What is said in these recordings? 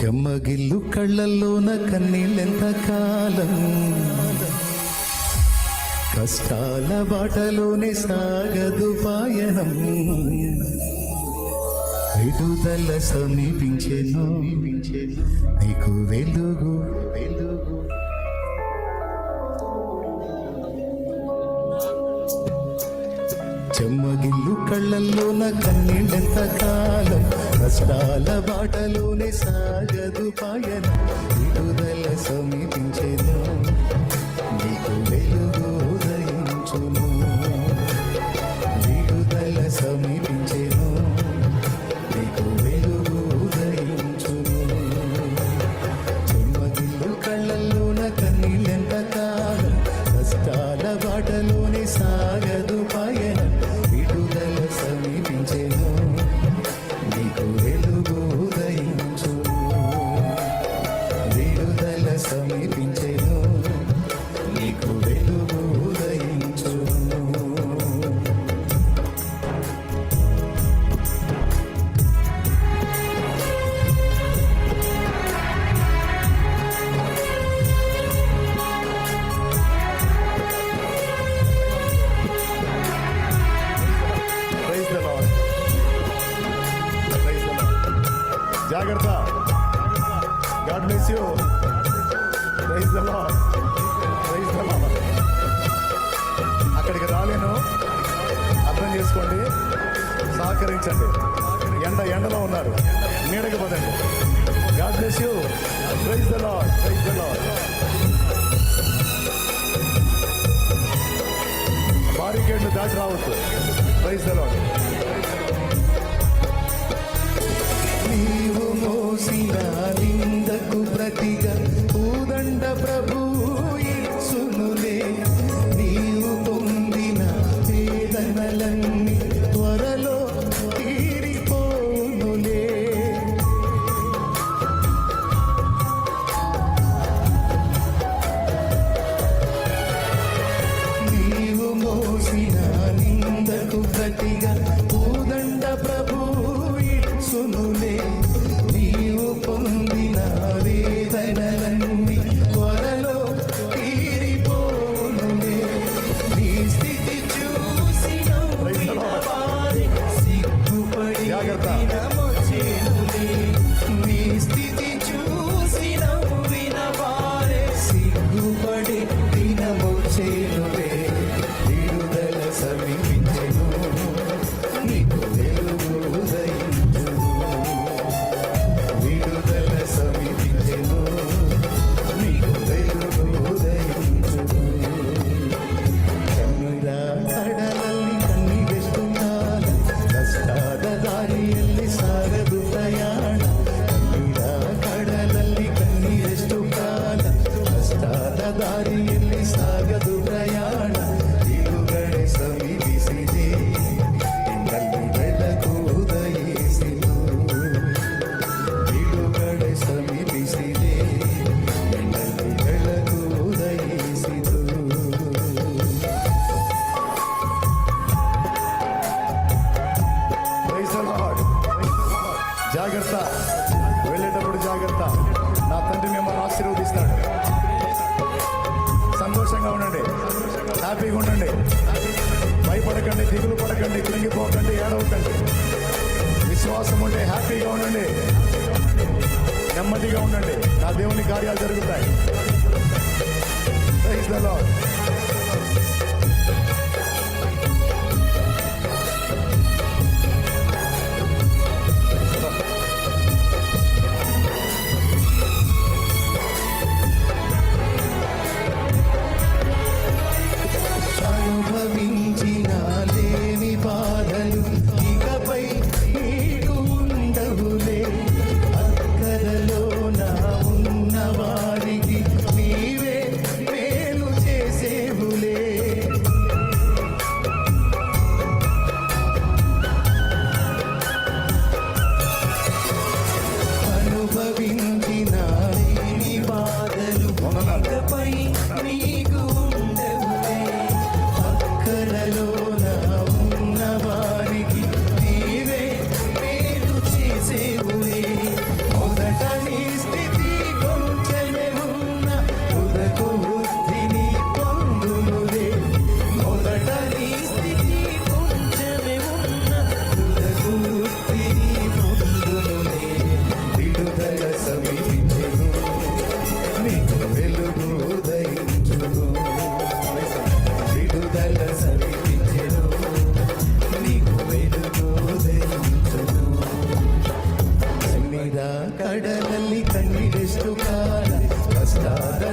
చెమ్మగిల్లు కళ్ళల్లోన కన్నీళ్ళెంత కాలం? కష్టాల బాటలోనే సాగదు పాయనం. విడుదల సమీపించేను నీకు వెలుగు వెలుగు. చెమ్మగిల్లు కళ్ళల్లోన కన్నీళ్ళెంత కాలం? కష్టాల బాటలోనే సాగదు పాయన విడుదల సమీపించెను సహకరించండి ఎండ ఎండలో ఉన్నారు. నీడకి పదండి. God bless you. Praise the Lord praise the Lord బారికేడ్లు దాటి రావచ్చు ప్రైజ్ ద లార్డ్ నీవు మోసిన నిందకు ప్రతిగా పూదండ ప్రభు నిందకు ದಾರಿಯಲ್ಲಿ ಸಾಗದು ಪ್ರಯಾಣ ಇರುಗಡೆ ಸಮೀಪಿಸಿದೆ ನಿನ್ನಲ್ಲಿ ಬೆಳಕು ಉದಯಿಸಿತು ಬಿಡುಗಡೆ ಸಮೀಪಿಸಿದೆ ನಿನ್ನಲ್ಲಿ ಬೆಳಕು ಉದಯಿಸಿತು ప్రైజ్ ద లార్డ్ జాగ్రత్త వెళ్ళేటప్పుడు జాగ్రత్త నా తండ్రి మిమ్మల్ని ఆశీర్వదిస్తాడు సంతోషంగా ఉండండి. హ్యాపీగా ఉండండి. భయపడకండి దిగులు పడకండి కృంగిపోకండి ఏడవకండి. విశ్వాసం ఉంటే హ్యాపీగా ఉండండి. నెమ్మదిగా ఉండండి. నా దేవుని కార్యాలు జరుగుతాయి.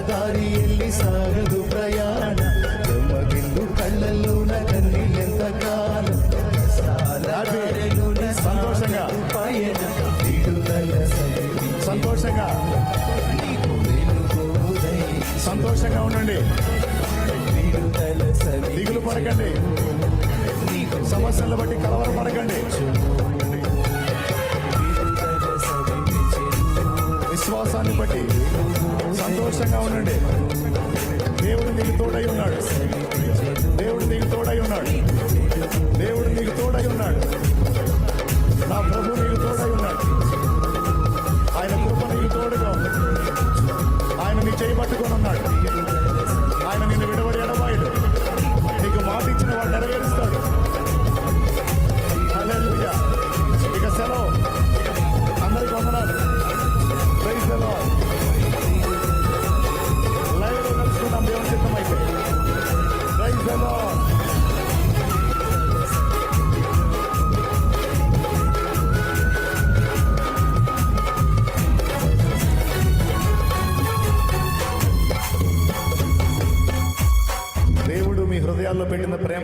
ದಾರಿಯಲ್ಲಿ ಸಾಗದು ಪ್ರಯಾಣ ಕೆಮ್ಮಗಿಂದು ಕಳ್ಳಲ್ಲೂನ ಕಣ್ಣಿಲೆಂತ ಕಾಲ ಕಷ್ಟಾದ ದಾರಿಯಲ್ಲೂನ సంతోషంగా ಪಯಣ ಬಿಡುಗಲ ಸವಿದಿ సంతోషంగా నీకు వెలుగోదై సంతోషంగా ఉండండి బిడుదల సవిది దిగులు పడకండి నీకు సమస్యలను బట్టి కలవర పడకండి బిడుదల సవిది విశ్వాసాన్ని బట్టి సంతోషంగా ఉండండి. దేవుడు నీకు తోడై ఉన్నాడు. దేవుడు నీకు తోడై ఉన్నాడు.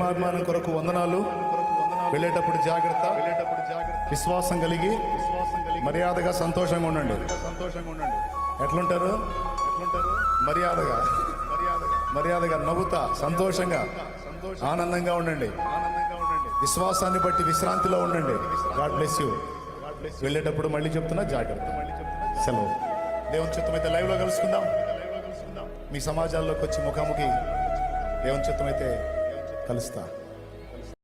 ప్రేమాభిమానం కొరకు వందనాలు. వెళ్ళేటప్పుడు జాగ్రత్త. వెళ్ళేటప్పుడు జాగ్రత్త విశ్వాసం కలిగి మర్యాదగా సంతోషంగా ఉండండి. సంతోషంగా ఉండండి ఎట్లుంటారు? ఎట్లుంటారు మర్యాదగా. మర్యాదగా మర్యాదగా నవ్వుతా సంతోషంగా ఆనందంగా ఉండండి. ఆనందంగా ఉండండి విశ్వాసాన్ని బట్టి విశ్రాంతిలో ఉండండి. God bless you. వెళ్ళేటప్పుడు మళ్ళీ చెప్తున్నా జాగ్రత్త. సెలవు. దేవుని చిత్తమైతే లైవ్లో కలుసుకుందాం. మీ సమాజాల్లోకి వచ్చి ముఖాముఖి దేవుని చిత్తమైతే Calistá.